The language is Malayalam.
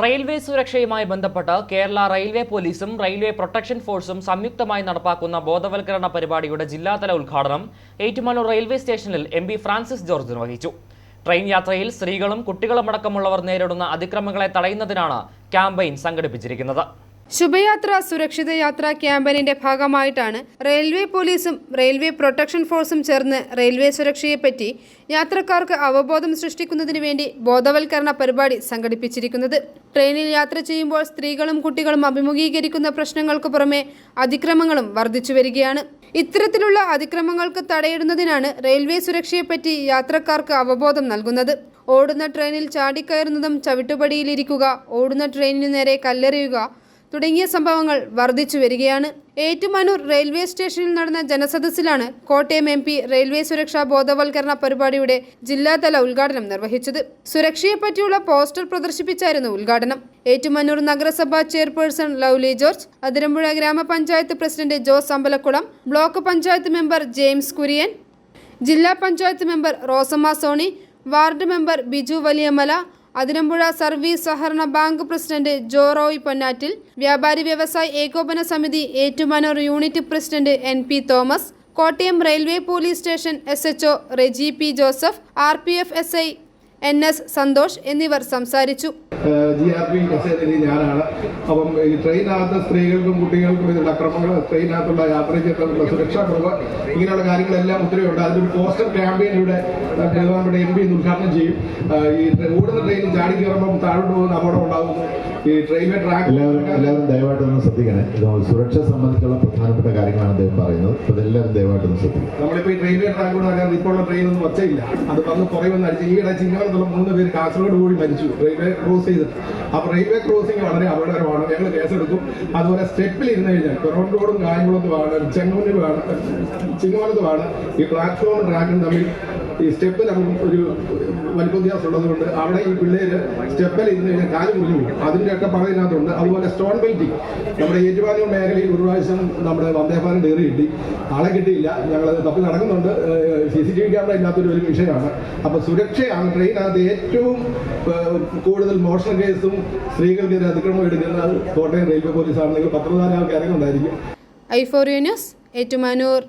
റെയിൽവേ സുരക്ഷയുമായി ബന്ധപ്പെട്ട് കേരള റെയിൽവേ പോലീസും റെയിൽവേ പ്രൊട്ടക്ഷൻ ഫോഴ്സും സംയുക്തമായി നടപ്പാക്കുന്ന ബോധവൽക്കരണ പരിപാടിയുടെ ജില്ലാതല ഉദ്ഘാടനം ഏറ്റുമാനൂർ റെയിൽവേ സ്റ്റേഷനിൽ എം ഫ്രാൻസിസ് ജോർജ് നിർവഹിച്ചു. ട്രെയിൻ യാത്രയിൽ സ്ത്രീകളും കുട്ടികളുമടക്കമുള്ളവർ നേരിടുന്ന അതിക്രമങ്ങളെ തടയുന്നതിനാണ് ക്യാമ്പയിൻ സംഘടിപ്പിച്ചിരിക്കുന്നത്. ശുഭയാത്ര സുരക്ഷിത യാത്ര ക്യാമ്പയിനിന്റെ ഭാഗമായിട്ടാണ് റെയിൽവേ പോലീസും റെയിൽവേ പ്രൊട്ടക്ഷൻ ഫോഴ്സും ചേർന്ന് റെയിൽവേ സുരക്ഷയെപ്പറ്റി യാത്രക്കാർക്ക് അവബോധം സൃഷ്ടിക്കുന്നതിന് വേണ്ടി ബോധവൽക്കരണ പരിപാടി സംഘടിപ്പിച്ചിരിക്കുന്നത്. ട്രെയിനിൽ യാത്ര ചെയ്യുമ്പോൾ സ്ത്രീകളും കുട്ടികളും അഭിമുഖീകരിക്കുന്ന പ്രശ്നങ്ങൾക്ക് പുറമെ അതിക്രമങ്ങളും വർദ്ധിച്ചു വരികയാണ്. ഇത്തരത്തിലുള്ള അതിക്രമങ്ങൾക്ക് തടയിടുന്നതിനാണ് റെയിൽവേ സുരക്ഷയെപ്പറ്റി യാത്രക്കാർക്ക് അവബോധം നൽകുന്നത്. ഓടുന്ന ട്രെയിനിൽ ചാടിക്കയറുന്നതും ചവിട്ടുപടിയിലിരിക്കുക ഓടുന്ന ട്രെയിനിനു നേരെ കല്ലെറിയുക തുടങ്ങിയ സംഭവങ്ങൾ വർദ്ധിച്ചു വരികയാണ്. ഏറ്റുമാനൂർ റെയിൽവേ സ്റ്റേഷനിൽ നടന്ന ജനസദസ്സിലാണ് കോട്ടയം എം പി റെയിൽവേ സുരക്ഷാ ബോധവൽക്കരണ പരിപാടിയുടെ ജില്ലാതല ഉദ്ഘാടനം നിർവഹിച്ചത്. സുരക്ഷയെപ്പറ്റിയുള്ള പോസ്റ്റർ പ്രദർശിപ്പിച്ചായിരുന്നു ഉദ്ഘാടനം. ഏറ്റുമാനൂർ നഗരസഭാ ചെയർപേഴ്സൺ ലൗലി ജോർജ് അതിരമ്പുഴ ഗ്രാമപഞ്ചായത്ത് president Jose Ambalakkulam block panchayat member James Kurian ജില്ലാ panchayat member Rosamma Sony ward member Biju Valiyamala Athirampuzha service സഹകരണ ബാങ്ക് പ്രസിഡന്റ് ജോറോയ് പൊന്നാറ്റിൽ വ്യാപാരി വ്യവസായ ഏകോപന സമിതി Ettumanoor unit president N P Thomas Kottayam railway police station S H Reji P Joseph R P F S I N S Santhosh എന്നിവർ സംസാരിച്ചു. ജി ആർ പി കസേരി ഞാനാണ്. അപ്പം ഈ ട്രെയിനകത്ത് സ്ത്രീകൾക്കും കുട്ടികൾക്കും ഇതിന്റെ അക്രമങ്ങൾ ട്രെയിനകത്തുള്ള യാത്രയ്ക്കുള്ള സുരക്ഷാ കുറവ് ഇങ്ങനെയുള്ള കാര്യങ്ങളെല്ലാം ഒത്തിരി ഉണ്ട്. അതിലൊരു പോസ്റ്റർ ക്യാമ്പയിൻ ഇവിടെ ബഹുമാനപ്പെട്ട എം പി ഉദ്ഘാടനം ചെയ്യും. ഈ ഓടുന്ന ട്രെയിൻ ചാടി കയറുമ്പം താഴോട്ട് പോകുന്ന അപകടം ഉണ്ടാകുന്നു. ഈ ട്രെയിനിലെ ട്രാക്ക് എല്ലാവരും എല്ലാവരും ദയവായിട്ട് ഒന്ന് ശ്രദ്ധിക്കണേ. ഇത് സുരക്ഷ സംബന്ധിച്ചുള്ള പ്രധാനപ്പെട്ട കാര്യങ്ങളാണ് അദ്ദേഹം പറയുന്നത്. അപ്പോൾ ഇതെല്ലാവരും ദയവായിട്ട് ഒന്ന് ശ്രദ്ധിക്കും നമ്മളിപ്പോൾ ഈ ട്രെയിനിലെ ട്രാക്ക് കൊണ്ട് ഇപ്പോൾ ഉള്ള ട്രെയിനൊന്നും ഒച്ചയില്ല. അത് വന്ന് പുറകെ വന്ന് അടിച്ച് ഈയിടെ ചിങ്ങവനത്തുള്ള മൂന്ന് പേര് കാസർഗോഡ് കൂടി മരിച്ചു റെയിൽവേ ക്രോസ് ചെയ്തിട്ട്. അപ്പൊ റെയിൽവേ ക്രോസിംഗ് വളരെ അപകടകരമാണ്. ഞങ്ങൾ കേസെടുക്കും അതുപോലെ സ്റ്റെപ്പിൽ ഇരുന്ന് കഴിഞ്ഞാൽ പെറോണ്ടോടും കായംകുളത്തുമാണ് ചെങ്ങന്നൂരുമാണ് ചിങ്ങോലത്തുമാണ് ഈ പ്ലാറ്റ്ഫോമും ട്രാക്കും തമ്മിൽ ഈ സ്റ്റെപ്പിൽ ഒരു വലിപ്പ വ്യത്യാസം ഉള്ളതുകൊണ്ട് അവിടെ ഈ പിള്ളേര് സ്റ്റെപ്പിൽ ഇരുന്ന് കഴിഞ്ഞാൽ കാൽ മുറിഞ്ഞു പോകും. അതിന്റെയൊക്കെ പറയുന്നതുണ്ട് അതുപോലെ സ്റ്റോൺ പെയിന്റിങ് നമ്മുടെ ഏറ്റുമാനൂർ മേഖലയിൽ ഒരു പ്രാവശ്യം നമ്മുടെ വന്ദേഭാരൻ ഡയറി കിട്ടി. ആളെ കിട്ടിയില്ല. ഞങ്ങൾ തപ്പി നടക്കുന്നുണ്ട്. C C T V camera ഇല്ലാത്തൊരു ഒരു വിഷയമാണ്. അപ്പോൾ സുരക്ഷയാണ് ട്രെയിനകത്ത് ഏറ്റവും കൂടുതൽ മോഷണ കേസും സ്ത്രീകൾക്കെതിരെ അതിക്രമം എടുക്കുന്നത് കോട്ടയം റെയിൽവേ പോലീസാണെങ്കിൽ പത്രധാരാൾക്ക് ആൾക്കാരെ ഉണ്ടായിരിക്കും ഐഫോറിയോ ന്യൂസ് ഏറ്റുമാനൂർ.